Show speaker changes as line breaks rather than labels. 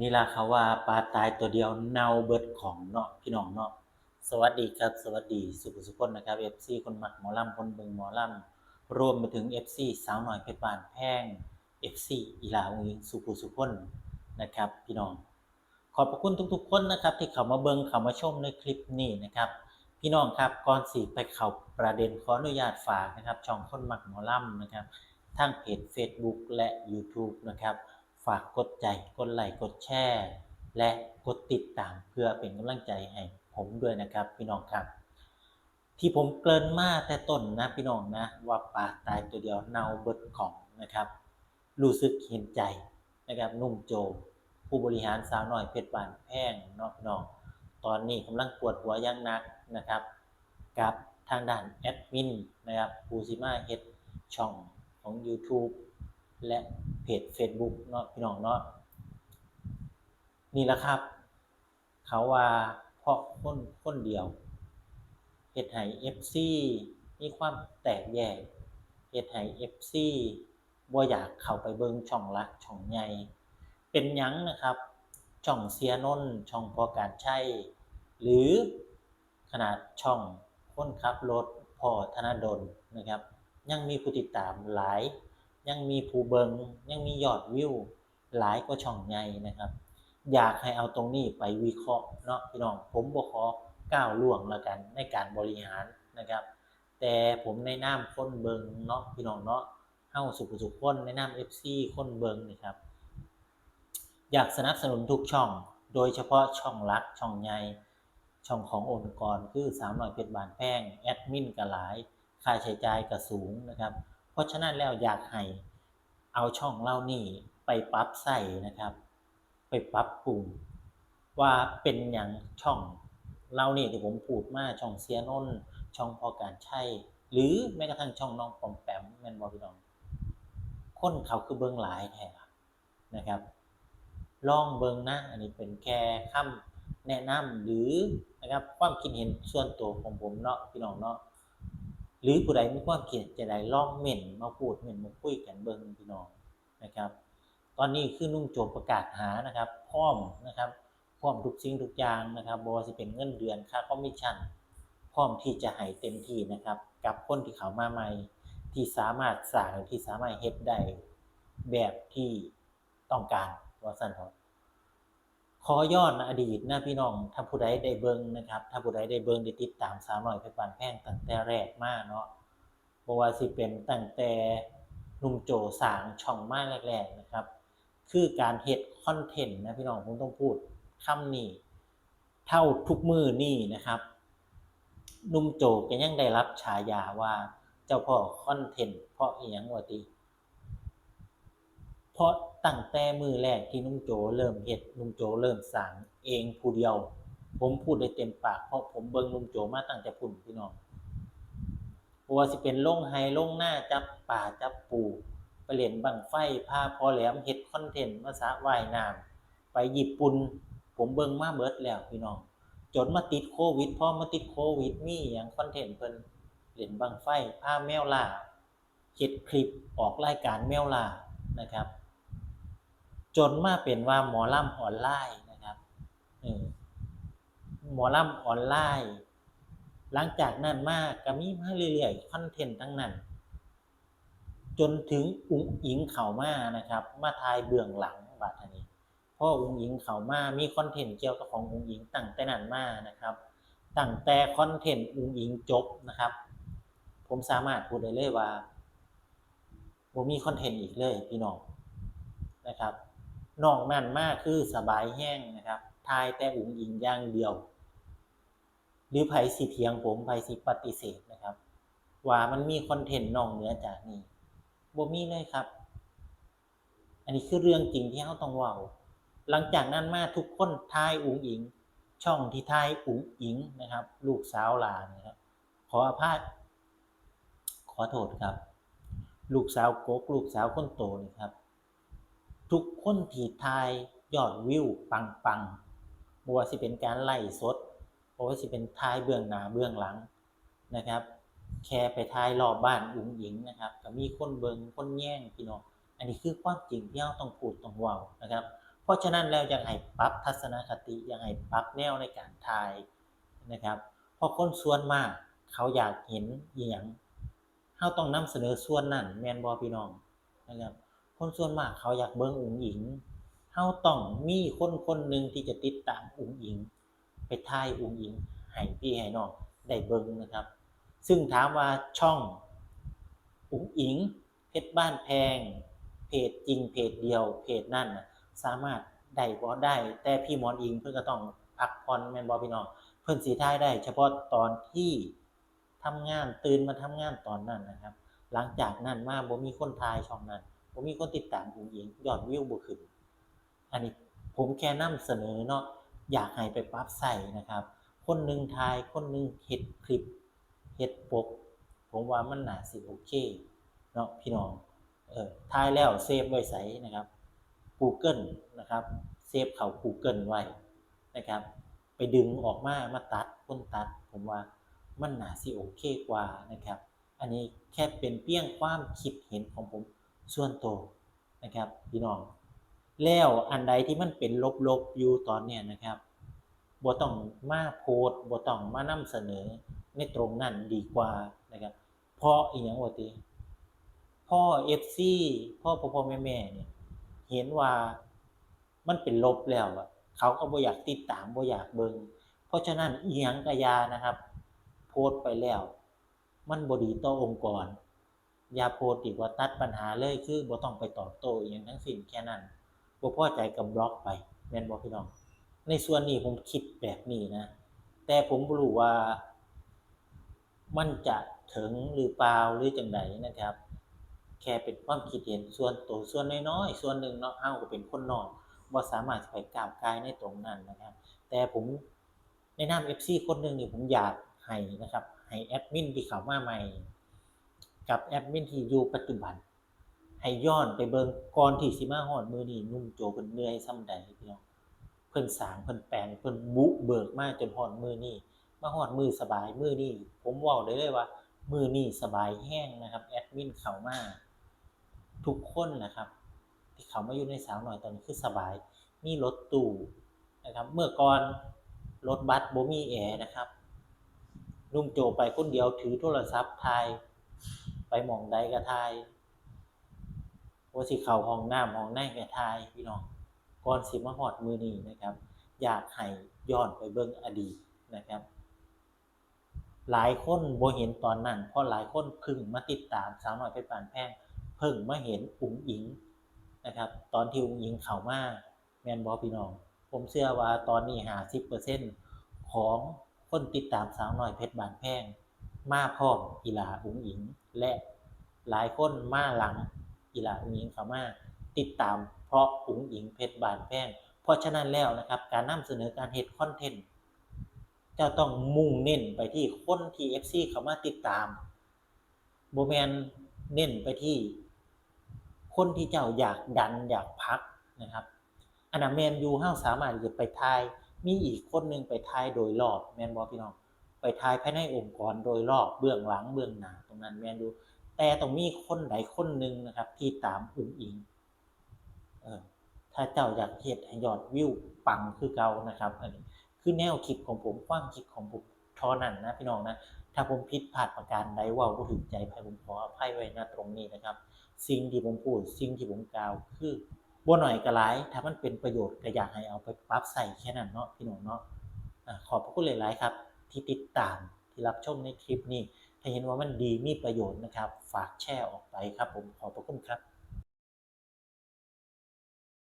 นี่ล่ะเขาว่าปลาตายตัวเดียวเน่าเบิดของเนาะพี่น้องเนาะสวัสดีครับ สวัสดีสุขสุขคนนะครับ FC คนหมักหมอลำคนเบิงหมอลำรวมไปถึง FC สาวหน่อยเพชรบานแพง FC อีหลาองค์หญิงสุขสุขคนนะครับ พี่น้อง ขอบพระคุณทุกๆ คนนะครับ ที่เข้ามาเบิงเข้ามาชมในคลิปนี้นะครับ พี่น้องครับก่อนสิไปเข้าประเด็นขออนุญาตฝากนะครับช่องคนหมักหมอลำนะครับทางเพจ Facebook และ YouTube นะครับ ฝากกดใจ กดไลค์ กดแชร์ และกดติดตามเพื่อเป็นกำลังใจให้ผมด้วยนะครับพี่น้องครับ ที่ผมเกริ่นมาแต่ต้นนะพี่น้องนะ ว่าปลาตายตัวเดียวเน่าเบิดของนะครับ รู้สึกเห็นใจนะครับนุ่มโจ ผู้บริหารสาวหน้อยเพชรบานแพงนาะพี่น้อง ตอนนี้กำลังปวดหัวอย่างนักนะครับ กับทางด้านแอดมินนะครับปูซิมาเฮ็ดช่องของ YouTube และเพจ Facebook เนาะพี่น้องเนาะนี่แหละครับ เขาว่าเพราะคนคนเดียวเฮ็ดให้ FC มีความแตกแยกเฮ็ดให้ FC บ่อยากเข้าไปเบิงช่องลักช่องใหญ่เป็นยังนะครับ ช่องเสียนนช่องพอการใช้ หรือขนาดช่องคนขับรถพอธนดลนะครับ ยังมีผู้ติดตามหลาย ยังมีผู้เบิงยังมียอดวิวหลายกว่าช่องใหญ่นะครับ อยากให้เอาตรงนี้ไปวิเคราะห์เนาะพี่น้องผมบ่ขอก้าวล่วงแล้วกันในการบริหารนะครับ แต่ผมในนามคนเบิงเนาะพี่น้องเนาะเฮาสุขสุขคนในนาม FC คนเบิงนี่ครับ อยากสนับสนุนทุกช่อง โดยเฉพาะช่องรักช่องใหญ่ช่องขององค์กรคือสามหน่อยเพชรบานแพงแอดมินก็หลายค่าใช้จ่ายก็สูงนะครับ ราะฉะนั้นแล้วอยากให้เอาช่องเล่านี่ไปปรับใส่นะครับ ไปปรับปรุงว่าเป็นอย่างช่องเล่านี่ที่ผมพูดมาช่องเสียนนช่องพอการใช่ หรือแม้กระทั่งช่องน้องปอมแปมแม่นบอพี่น้องคนเขาคือเบิ้องหลายแท้ล่ะนะครับลองเบิงนะอันนี้เป็นแค่คำแนะนำหรือนะครับความคิดเห็นส่วนตัวของผมเนาะพี่น้องเนาะ หรือผู้ใดมีความคิดจะใดลองเหม่นมาพูดเหม่นมาคุยกันเบิงพี่น้องนะครับ ตอนนี้คือนุ่งโจมประกาศหานะครับพร้อมนะครับพร้อมทุกสิ่งทุกอย่างนะครับบอสิเป็นเงินเดือนค่าคอมมิชชั่นพร้อมที่จะให้เต็มที่นะครับ กับคนที่เขามาใหม่ที่สามารถสร้างที่สามารถเฮ็ดได้แบบที่ต้องการว่าสั้นเถอ ขอย้อนอดีตนะพี่น้องถ้าผู้ใดได้เบิ่งนะครับ ถ้าผู้ใดได้เบิ่งได้ติดตามสาวหน้อยเพชรบานแพงตั้งแต่แรกมากเนาะบ่ว่าสิเป็นตั้งแต่หนุ่มโจสางช่องมาแรกๆนะครับ คือการเฮ็ดคอนเทนต์นะพี่น้องผมต้องพูดคำนี้เท่าทุกมือนี่นะครับหนุ่มโจก็ยังได้รับฉายาว่าเจ้าพ่อคอนเทนต์เพราะอียงวะติ เพราะตั้งแต่มือแรกที่นุ่มโจเริ่มเฮ็ดนุ่มโจเริ่มสร้างเองผู้เดียว ผมพูดได้เต็มปากเพราะผมเบิ่งนุ่มโจมาตั้งแต่พุ่นพี่น้องว่าสิเป็นลงไฮลงหน้าจับป่าจับปูไปเล่นบังไฟพาพอแหลมเฮ็ดคอนเทนต์มาสระว่ายน้ำไปญี่ปุ่นผมเบิ่งมาเบิดแล้วพี่น้องจนมาติดโควิดพอมาติดโควิดมีหยังคอนเทนต์เพิ่นเล่นบังไฟพาแมวล่าเฮ็ดคลิปออกรายการแมวล่านะครับ จนมาเป็นว่าหมอลำออนไลน์นะครับหมอลำออนไลน์ หลังจากนั้นมาก็มีมาเรื่อยๆคอนเทนต์ทั้งนั้น จนถึงอุ้งอิงเข่ามานะครับ มาทายเบื้องหลังบาดนี้เพราะอุ้งอิงเข่ามามีคอนเทนต์เกี่ยวกับของอุ้งอิงตั้งแต่นั้นมานะครับตั้งแต่คอนเทนต์อุ้งอิงจบนะครับ ผมสามารถพูดได้เลยว่าผมมีคอนเทนต์อีกเลยพี่น้องนะครับ นอกนั้นมากคือสบายแห้งนะครับทายแต่อุ๋งอิงอย่างเดียว หรือไผสิเทียงผมไผสิปฏิเสธนะครับ ว่ามันมีคอนเทนต์นอกเหนือจากนี้บ่มีเลยครับ อันนี้คือเรื่องจริงที่เขาต้องว้าหลังจากนั้นมาทุกคนทายอุ๋งอิง ช่องที่ทายอุ๋งอิงนะครับ ลูกสาวหลานนะครับ ขออภัยขอโทษครับ ลูกสาวกกลูกสาวคนโตนี่ครับ ทุกคนที่ทายยอดวิวปังปังบ่ว่าสิเป็นการไล่สดบ่ว่าสิเป็นทายเบื้องหน้าเบื้องหลังนะครับ แค่ไปทายรอบบ้านอุ๋งหญิงนะครับก็มีคนเบิงคนแย่งพี่น้องอันนี้คือความจริงที่เราต้องพูดต้องเว้านะครับ เพราะฉะนั้นแล้วอยากให้ปรับทัศนคติอยากให้ปรับแนวในการถ่ายนะครับเพราะคนส่วนมากเขาอยากเห็นอหย่างเฮาต้องนำเสนอส่วนนั้นแมนบ่พี่น้องนะครับ คนส่วนมากเขาอยากเบิ่งอุ๋งอิงเฮาต้องมีคนคนหนึ่งที่จะติดตามอุ๋งอิง ไปถ่ายอุ๋งอิงให้พี่ให้น้องได้เบิ่งนะครับ ซึ่งถามว่าช่องอุ๋งอิงเพชรบ้านแพง เพจจริงเพจเดียว เพจนั่นสามารถได้บ่ได้ แต่พี่มอนอิงเพิ่อนก็ต้องพักผ่อนแมนบ่พี่น้องเพิ่อนสิถ่ายได้ เฉพาะตอนที่ทำงานตื่นมาทำงานตอนนั้นนะครับ หลังจากนั้นมาบ่มีคนถ่ายช่องนั้น บ่มีคนติดตามอุ๋งอิงยอดวิวบ่ขึ้น อันนี้ผมแค่นำเสนอเนาะอยากให้ไปปรับใส่นะครับ คนหนึ่งถ่ายคนหนึ่งเฮ็ดคลิปเฮ็ดปก ผมว่ามันหนาสิโอเคเนาะพี่น้องเออถ่ายแล้วเซฟไว้ใส่นะครับ Google นะครับเซฟเขา Google ไว้นะครับ ไปดึงออกมามาตัดคนตัด ผมว่ามันหนาสิโอเคกว่านะครับ อันนี้แค่เป็นเพียงความคิดเห็นของผม ส่วนตัวนะครับพี่น้อง แล้วอันใดที่มันเป็นลบๆอยู่ตอนเนี้ยนะครับบ่ต้องมาโพสบ่ต้องมานำเสนอในตรงนั้นดีกว่านะครับเพราะอีหยังว่าติพ่อ FC พ่อพ่อพ่อแม่แม่เนี่ยเห็นว่ามันเป็นลบแล้วอะเขาก็บ่อยากติดตามบ่อยากเบิงเพราะฉะนั้นอีหยังก็อย่านะครับ โพสไปแล้ว มันบ่ดีต่อองค์กร อย่าโพสต์ดีกว่าตัดปัญหาเลยคือบ่ต้องไปตอบโต้อีหยังทั้งสิ้นแค่นั้นบ่พอใจก็บบล็อกไปแม่นบ่พี่น้อง ในส่วนนี้ผมคิดแบบนี้นะ แต่ผมบ่รู้ว่า มันจะถึงหรือเปล่าหรือจังไดนะครับ แค่เป็นความคิดเห็นส่วนตัวส่วนน้อยๆส่วนหนึ่งเนาะเฮาก็เป็นคนนอกบ่สามารถจะไปก้าวกายในตรงนั้นนะครับ แต่ผมในนาม FC คนหนึงนี่ผมอยากให้นะครับให้แอดมินที่เข้ามาใหม่ กับแอดมินที่อยู่ปัจจุบัน ให้ย้อนไปเบิงก่อนที่สิมาฮอดมือนี้หนุ่มโจเพิ่นเหนื่อยส่ำใดพี่น้องเพิ่นสร้างเพิ่นแปลงเพิ่นบุกเบิกมาจนฮอดมือนี้มาฮอดมือสบายมือนี้ผมเว้าได้เลยว่า มือนี้สบายแฮงนะครับแอดมินเข้ามาทุกคนนะครับที่เขามาอยู่ในสาวหน้อยตอนนี้คือสบาย มีรถตู้นะครับ เมื่อก่อนรถบัสบ่มีแอร์นะครับนุ่มโจไปคนเดียวถือโทรศัพท์ถ่าย ไปหมองใดก็ถ่ายว่าสิเข้าห้องน้ำห้องในก็ถ่ายพี่น้องก่อนสิมาฮอดมือนี้นะครับ อยากให้ย้อนไปเบิ่งอดีตนะครับ หลายคนบ่เห็นตอนนั้นเพราะหลายคนพิ่งมาติดตามสาวน้อยเพชรบานแพงเพิ่งมาเห็นอุ๋งอิงนะครับ ตอนที่อุ๋งอิงเข้ามาแมนบ่พี่น้อง ผมเชื่อว่าตอนนี้50%ของคนติดตามสาวน้อยเพชรบานแพง มาพร้อมอีหลาอุ๋งอิง และหลายคนมาหลังอีหลาอุ๋งอิงเขามาติดตามเพราะอุ๋งอิงเพชรบานแพงเพราะฉะนั้นแล้วนะครับ การนำเสนอการเฮ็ดคอนเทนต์จ้าต้องมุ่งเน้นไปที่คนที่ FC เขามาติดตามโบแมนเน้นไปที่ คนที่เจ้าอยากดันอยากพักนะครับอันนั้นแมนยู่เฮาสามารถจะไปทายมีอีกคนหนึงไปทายโดยรอบแมนบ่พี่น้อง ไปทายภายในองค์กรโดยรอบเบื้องหลังเบื้องหน้าตรงนั้นแม่นอยู่แต่ต้องมีคนใดคนหนึ่งนะครับ ที่ตามอุ๋งอิงเออถ้าเจ้าอยากเฮ็ดให้ยอดวิวปังคือเก่านะครับ อันนี้คือแนวคิดของผมความคิดของผมท่านั้นนะพี่น้องนะถ้าผมผิดพลาดประการใดว้าบ่ถึงใจไผผมขออภัยไว้ณตรงนี้นะครับ สิ่งที่ผมพูด สิ่งที่ผมกล่าวคือบ่น้อยก็หลายถ้ามันเป็นประโยชน์ก็อยากให้เอาไปปรับใช้แค่นั้นเนาะพี่น้องเนาะขอบพระคุณหลายๆครับ ที่ติดตามที่รับชมในคลิปนี้ ถ้าเห็นว่ามันดีมีประโยชน์นะครับ ฝากแชร์ออกไปครับผมขอบพระคุณครับ